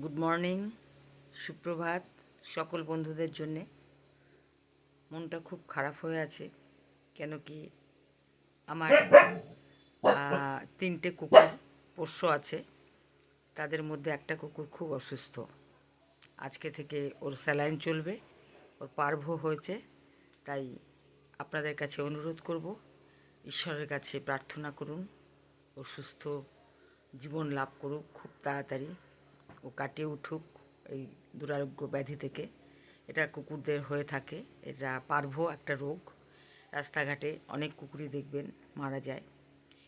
Good morning সুপ্রভাত, সকল বন্ধুদের জন্যে। মনটা খুব খারাপ হয়ে আছে, কেন কি আমার তিনটে কুকুর পোষ্য আছে। তাদের মধ্যে একটা কুকুর খুব অসুস্থ। আজকে থেকে ওর স্যালাইন চলবে, ওর পার্ভ হয়েছে, তাই আপনাদের কাছে অনুরোধ করব, ঈশ্বরের কাছে প্রার্থনা করুন, ও সুস্থ জীবন লাভ করুক খুব তাড়াতাড়ি। ও কাটিয়ে উঠুক এই দুরারোগ্য ব্যাধি থেকে। এটা কুকুরদের হয়ে থাকে। এটা পার্ভ একটা রোগ। রাস্তাঘাটে অনেক কুকুরই দেখবেন মারা যায়।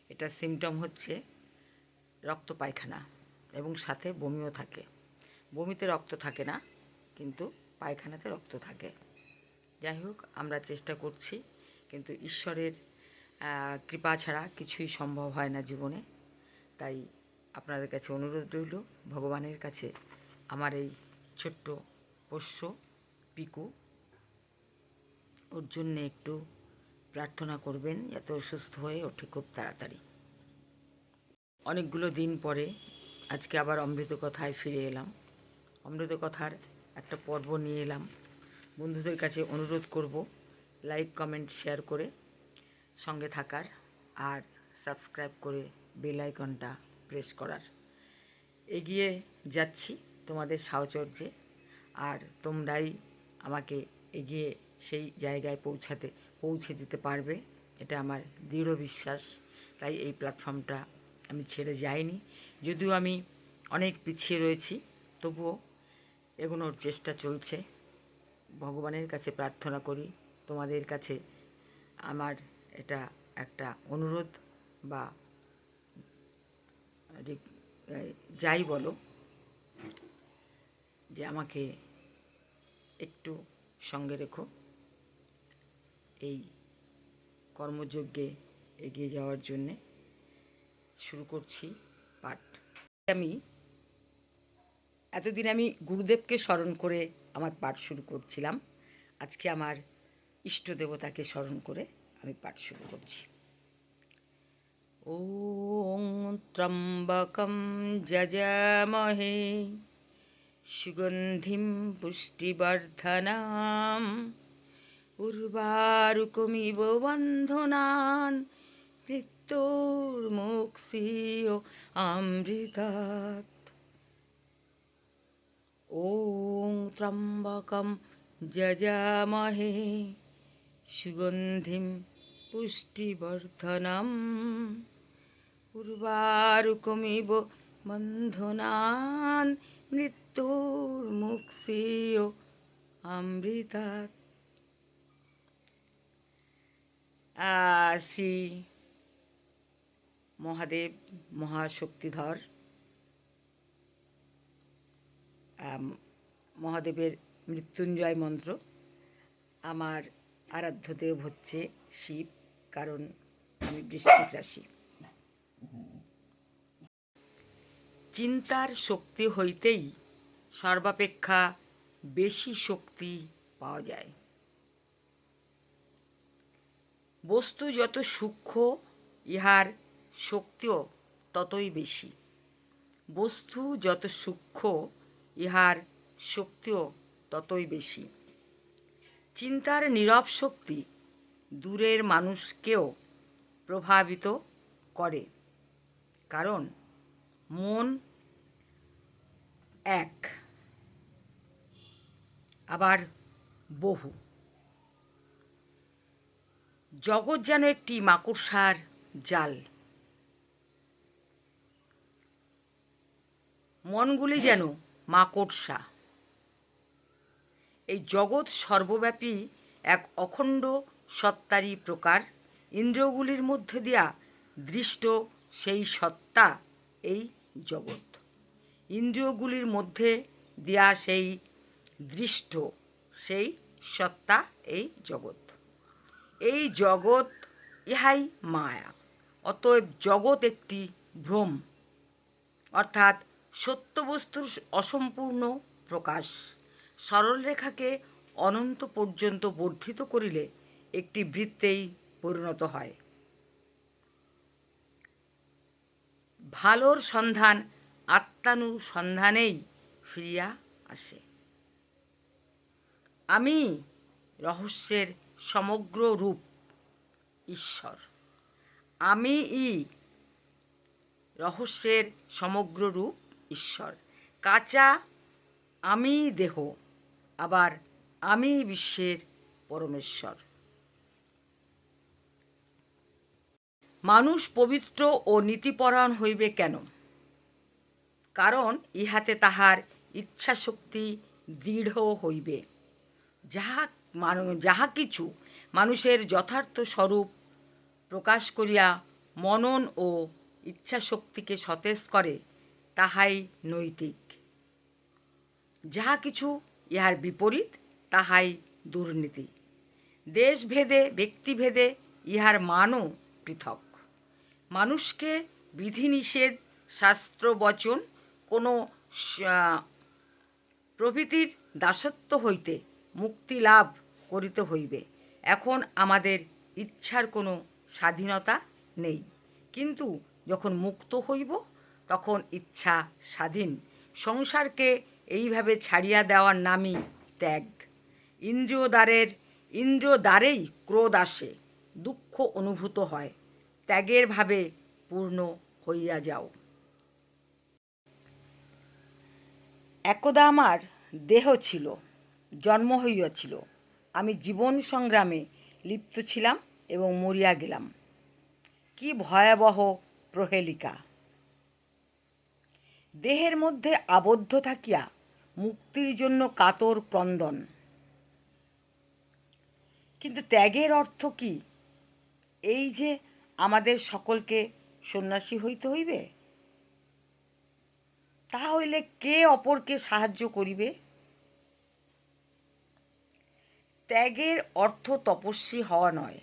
এটা সিমটম হচ্ছে রক্ত পায়খানা এবং সাথে বমিও থাকে। বমিতে রক্ত থাকে না, কিন্তু পায়খানাতে রক্ত থাকে। যাই হোক, আমরা চেষ্টা করছি, কিন্তু ঈশ্বরের কৃপা ছাড়া কিছুই সম্ভব হয় না জীবনে। তাই আপনাদের কাছে অনুরোধ রইল, ভগবানের কাছে আমার এই ছোট্ট পোষ্য পিকু, ওর জন্য একটু প্রার্থনা করবেন যাতে সুস্থ হয়ে ওঠে খুব তাড়াতাড়ি। অনেকগুলো দিন পরে আজকে আবার অমৃত কথায় ফিরে এলাম। অমৃত কথার একটা পর্ব নিয়ে এলাম। বন্ধুদের কাছে অনুরোধ করব, লাইক, কমেন্ট, শেয়ার করে সঙ্গে থাকার আর সাবস্ক্রাইব করে বেল আইকনটা প্রেস করার। এগিয়ে যাচ্ছি তোমাদের সাহচর্যে, আর তোমরাই আমাকে এগিয়ে সেই জায়গায় পৌঁছাতে, পৌঁছে দিতে পারবে। এটা আমার দৃঢ় বিশ্বাস। তাই এই প্ল্যাটফর্মটা আমি ছেড়ে যাইনি। যদিও আমি অনেক পিছিয়ে রয়েছি, তবুও এগোনোর চেষ্টা চলছে। ভগবানের কাছে প্রার্থনা করি, তোমাদের কাছে আমার এটা একটা অনুরোধ বা এই যাই বলো, যে আমাকে একটু সঙ্গে রেখো। এই কর্মযজ্ঞে এগিয়ে যাওয়ার জন্যে শুরু করছি পাঠ। আমি এতদিন আমি গুরুদেবকে স্মরণ করে আমার পাঠ শুরু করছিলাম। আজকে আমার ইষ্ট দেবতাকে স্মরণ করে আমি পাঠ শুরু করছি। ॐ त्र्यम्बकं जजामहे सुगन्धिं पुष्टिवर्धनाम् उर्वारुकमिव बन्धनान् मृत्युर्मुक्षीय अमृतात् ॐ त्र्यम्बकं जजामहे सुगन्धिं पुष्टिवर्धनम् উর্বারুকমিব বন্ধনান মৃত্যুর অমৃতাৎ আর শ্রী মহাদেব মহাশক্তিধর মহাদেবের মৃত্যুঞ্জয় মন্ত্র আমার আরাধ্য দেব হচ্ছে শিব কারণ আমি বৃশ্চিক রাশি। চিন্তার শক্তি হইতেই সর্বাপেক্ষা বেশি শক্তি পাওয়া যায়। বস্তু যত সূক্ষ্ম, ইহার শক্তিও ততই বেশি। বস্তু যত সূক্ষ্ম, ইহার শক্তিও ততই বেশি। চিন্তার নীরব শক্তি দূরের মানুষকেও প্রভাবিত করে। কারণ মন এক, আবার বহু। জগৎ যেন একটি মাকড়সার জাল। মনগুলি যেন মাকড়সা। এই জগৎ সর্বব্যাপী এক অখণ্ড সত্তারই প্রকার। ইন্দ্রিয়গুলির মধ্যে দিয়া দৃষ্ট সেই সত্তা এই জগৎ। ইন্দ্রিয়গুলির মধ্যে দেয়া সেই দৃষ্ট, সেই সত্তা এই জগৎ। এই জগৎ ইহাই মায়া, অতএব জগৎ একটি ভ্রম, অর্থাৎ সত্য বস্তুর অসম্পূর্ণ প্রকাশ। সরলরেখাকে অনন্ত পর্যন্ত বর্ধিত করিলে একটি বৃত্তেই পরিণত হয়। ভালোর সন্ধান আত্মানুসন্ধানেই ফিরিয়া আসে। আমি রহস্যের সমগ্র রূপ, ঈশ্বর। আমি ই রহস্যের সমগ্র রূপ, ঈশ্বর। কাঁচা আমি দেহ, আবার আমি বিশ্বের পরমেশ্বর। মানুষ পবিত্র ও নীতিপরায়ণ হইবে কেন? কারণ ইহাতে তাহার ইচ্ছাশক্তি দৃঢ় হইবে। যাহা মানু- যাহা কিছু মানুষের যথার্থ স্বরূপ প্রকাশ করিয়া মনন ও ইচ্ছাশক্তিকে সতেজ করে, তাহাই নৈতিক। যাহা কিছু ইহার বিপরীত, তাহাই দুর্নীতি। দেশভেদে, ব্যক্তিভেদে ইহার মানও পৃথক। মানুষকে বিধিনিষেধ, শাস্ত্র, বচন, কোনো প্রভৃতির দাসত্ব হইতে মুক্তি লাভ করিতে হইবে। এখন আমাদের ইচ্ছার কোনো স্বাধীনতা নেই। কিন্তু যখন মুক্ত হইব, তখন ইচ্ছা স্বাধীন। সংসারকে এইভাবে ছাড়িয়া দেওয়ার নামই ত্যাগ। ইন্দ্রিয় দ্বারের ইন্দ্রিয় দ্বারেই ক্রোধ আসে, দুঃখ অনুভূত হয়। ত্যাগের ভাবে পূর্ণ হইয়া যাও। একদা আমার দেহ ছিল, জন্ম হইয়াছিল। আমি জীবন সংগ্রামে লিপ্ত ছিলাম এবং মরিয়া গেলাম। কি ভয়াবহ প্রহেলিকা! দেহের মধ্যে আবদ্ধ থাকিয়া মুক্তির জন্য কাতর ক্রন্দন। কিন্তু ত্যাগের অর্থ কি? এই যে আমাদের সকলকে সন্ন্যাসী হইতে হইবে? তাহা হইলে কে অপরকে সাহায্য করিবে? ত্যাগের অর্থ তপস্বী হওয়া নয়।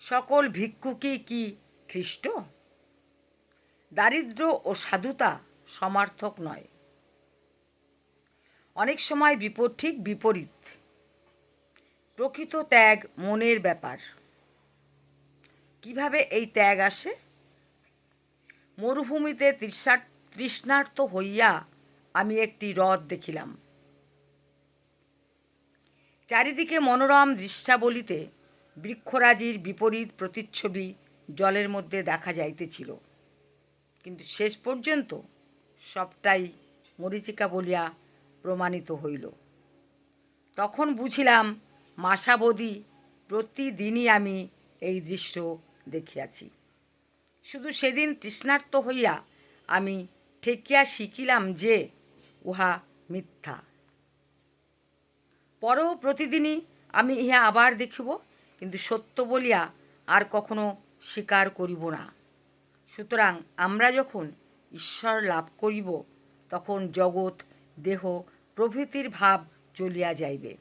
সকল ভিক্ষুকই কি খ্রিস্ট দারিদ্র ও সাধুতা সমার্থক নয়। অনেক সময় বিপদ ঠিক বিপরীত। প্রকৃত ত্যাগ মনের ব্যাপার। কীভাবে এই ত্যাগ আসে? মরুভূমিতে তৃষ্ণা- তৃষ্ণার্ত হইয়া আমি একটি হ্রদ দেখিলাম। চারিদিকে মনোরম দৃশ্যাবলিতে বৃক্ষরাজির বিপরীত প্রতিচ্ছবি জলের মধ্যে দেখা যাইতেছিল। কিন্তু শেষ পর্যন্ত সবটাই মরিচিকা বলিয়া প্রমাণিত হইল। তখন বুঝিলাম মাসাবধি প্রতিদিনই আমি এই দৃশ্য দেখিয়াছি। শুধু সেদিন তৃষ্ণার্ত হইয়া আমি ঠেকিয়া শিখিলাম যে উহা মিথ্যা। পরেও প্রতিদিনই আমি ইহা আবার দেখিব, কিন্তু সত্য বলিয়া আর কখনো স্বীকার করিব না। সুতরাং আমরা যখন ঈশ্বর লাভ করিব, তখন জগৎ, দেহ, প্রভৃতির ভাব চলিয়া যাইবে।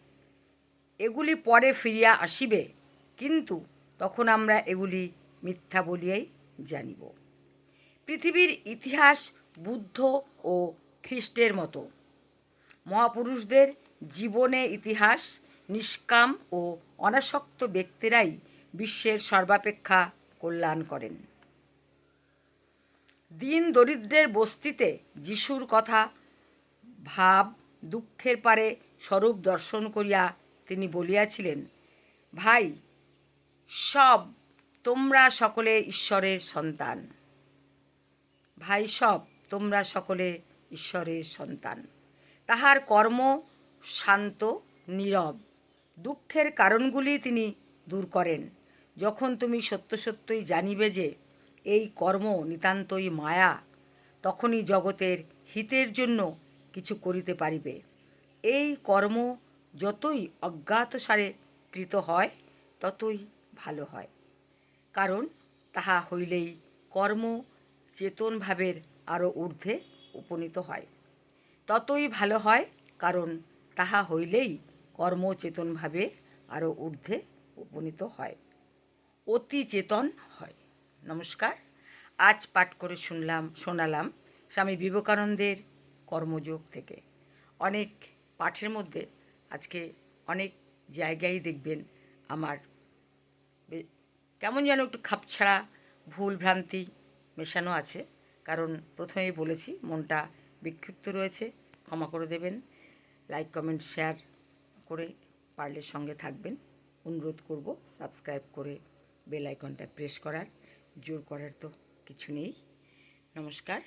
এগুলি পরে ফিরিয়া আসিবে, কিন্তু তখন আমরা এগুলি মিথ্যা বলিয়াই জানিব। পৃথিবীর ইতিহাস বুদ্ধ ও খ্রিস্টের মতো। মহাপুরুষদের জীবনে ইতিহাস, নিষ্কাম ও অনাসক্ত ব্যক্তিরাই বিশ্বের সর্বাপেক্ষা কল্যাণ করেন। দিন দরিদ্রের বস্তিতে যিশুর কথা, ভাব, দুঃখের পারে স্বরূপ দর্শন করিয়া তিনি বলিয়াছিলেন, ভাই সব তোমরা সকলে ঈশ্বরের সন্তান। ভাই, সব তোমরা সকলে ঈশ্বরের সন্তান। তাহার কর্ম শান্ত, নীরব। দুঃখের কারণগুলি তিনি দূর করেন। যখন তুমি সত্য সত্যই জানিবে যে এই কর্ম নিতান্তই মায়া, তখনই জগতের হিতের জন্য কিছু করিতে পারিবে। এই কর্ম যতই অজ্ঞাতসারে কৃত হয়, ততই ভালো হয়। কারণ তাহা হইলেই কর্ম চেতনভাবের আরও ঊর্ধ্বে উপনীত হয়। ততই ভালো হয় কারণ তাহা হইলেই কর্ম চেতনভাবে আরও ঊর্ধ্বে উপনীত হয়। অতি চেতন হয়। নমস্কার। আজ পাঠ করে শুনলাম, শোনালাম স্বামী বিবেকানন্দের কর্মযোগ থেকে। অনেক পাঠের মধ্যে আজকে অনেক জায়গায় দেখবেন আমার কেমন যেন একটু খাপছাড়া ভুল ভ্রান্তি মেশানো আছে। কারণ প্রথমেই বলেছি, মনটা বিক্ষিপ্ত রয়েছে, ক্ষমা করে দেবেন। লাইক কমেন্ট শেয়ার করে পারলে সঙ্গে থাকবেন। অনুরোধ করব সাবস্ক্রাইব করে বেল আইকনটা প্রেস করার। জোর করার তো কিছু নেই। নমস্কার।